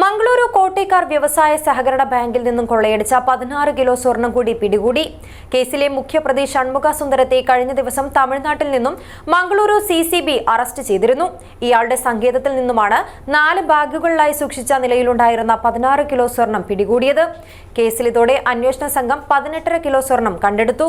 മംഗളൂരു കോട്ടേക്കാർ വ്യവസായ സഹകരണ ബാങ്കിൽ നിന്നും കൊള്ളയടിച്ച പതിനാറ് കിലോ സ്വർണം കൂടി പിടികൂടി. കേസിലെ മുഖ്യപ്രതി ഷൺമുഖ സുന്ദരത്തെ കഴിഞ്ഞ ദിവസം തമിഴ്നാട്ടിൽ നിന്നും മംഗളൂരു സി അറസ്റ്റ് ചെയ്തിരുന്നു. ഇയാളുടെ സങ്കേതത്തിൽ നിന്നുമാണ് നാല് ബാഗുകളിലായി സൂക്ഷിച്ച നിലയിലുണ്ടായിരുന്ന പതിനാറ് കിലോ സ്വർണം പിടികൂടിയത്. കേസിൽ ഇതോടെ അന്വേഷണ സംഘം പതിനെട്ടര കിലോ സ്വർണം കണ്ടെടുത്തു.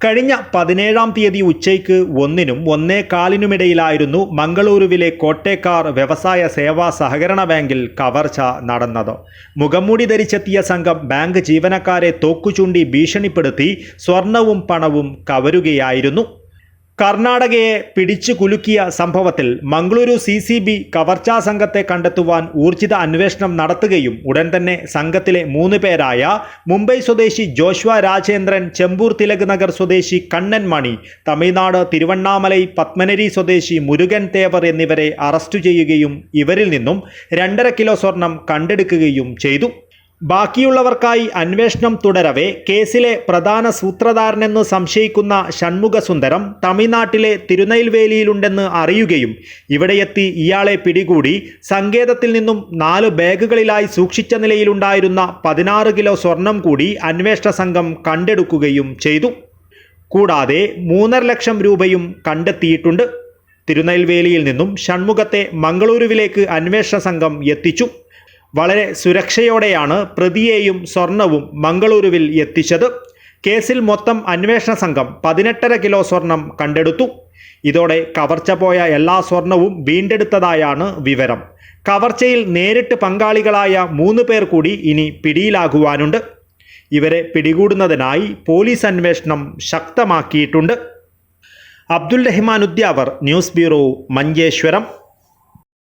കഴിഞ്ഞ പതിനേഴാം തീയതി ഉച്ചയ്ക്ക് ഒന്നിനും ഒന്നേ കാലിനുമിടയിലായിരുന്നു മംഗളൂരുവിലെ കോട്ടേക്കാർ വ്യവസായ സേവാ സഹകരണ ബാങ്കിൽ കവർച്ച നടന്നത്. മുഖംമൂടി ധരിച്ചെത്തിയ സംഘം ബാങ്ക് ജീവനക്കാരെ തോക്കുചൂണ്ടി ഭീഷണിപ്പെടുത്തി സ്വർണവും പണവും കവരുകയായിരുന്നു. കർണാടകയെ പിടിച്ചു കുലുക്കിയ സംഭവത്തിൽ മംഗളൂരു സി സി ബി കവർച്ചാ സംഘത്തെ കണ്ടെത്തുവാൻ ഊർജിത അന്വേഷണം നടത്തുകയും ഉടൻ തന്നെ സംഘത്തിലെ മൂന്ന് പേരായ മുംബൈ സ്വദേശി ജോഷ്വ രാജേന്ദ്രൻ ചെമ്പൂർ തിലക് നഗർ സ്വദേശി കണ്ണൻ മണി തമിഴ്നാട് തിരുവണ്ണാമലൈ പത്മനരി സ്വദേശി മുരുകൻ തേവർ എന്നിവരെ അറസ്റ്റ് ചെയ്യുകയും ഇവരിൽ നിന്നും രണ്ടര കിലോ സ്വർണം കണ്ടെടുക്കുകയും ചെയ്തു. ബാക്കിയുള്ളവർക്കായി അന്വേഷണം തുടരവെ കേസിലെ പ്രധാന സൂത്രധാരനെന്ന് സംശയിക്കുന്ന ഷൺമുഖസുന്ദരം തമിഴ്നാട്ടിലെ തിരുനെൽവേലിയിലുണ്ടെന്ന് അറിയുകയും ഇവിടെയെത്തി ഇയാളെ പിടികൂടി സങ്കേതത്തിൽ നിന്നും നാല് ബാഗുകളിലായി സൂക്ഷിച്ച നിലയിലുണ്ടായിരുന്ന പതിനാറ് കിലോ സ്വർണം കൂടി അന്വേഷണ സംഘം കണ്ടെടുക്കുകയും ചെയ്തു. കൂടാതെ മൂന്നര ലക്ഷം രൂപയും കണ്ടെത്തിയിട്ടുണ്ട്. തിരുനെൽവേലിയിൽ നിന്നും ഷൺമുഖത്തെ മംഗളൂരുവിലേക്ക് അന്വേഷണ സംഘം എത്തിച്ചു. വളരെ സുരക്ഷയോടെയാണ് പ്രതിയെയും സ്വർണവും മംഗളൂരുവിൽ എത്തിച്ചത്. കേസിൽ മൊത്തം അന്വേഷണ സംഘം പതിനെട്ടര കിലോ സ്വർണം കണ്ടെടുത്തു. ഇതോടെ കവർച്ച പോയ എല്ലാ സ്വർണവും വീണ്ടെടുത്തതായാണ് വിവരം. കവർച്ചയിൽ നേരിട്ട് പങ്കാളികളായ മൂന്ന് പേർ കൂടി ഇനി പിടിയിലാകുവാനുണ്ട്. ഇവരെ പിടികൂടുന്നതിനായി പോലീസ് അന്വേഷണം ശക്തമാക്കിയിട്ടുണ്ട്. Abdul Rahman Udyavar news bureau Manjeshwaram.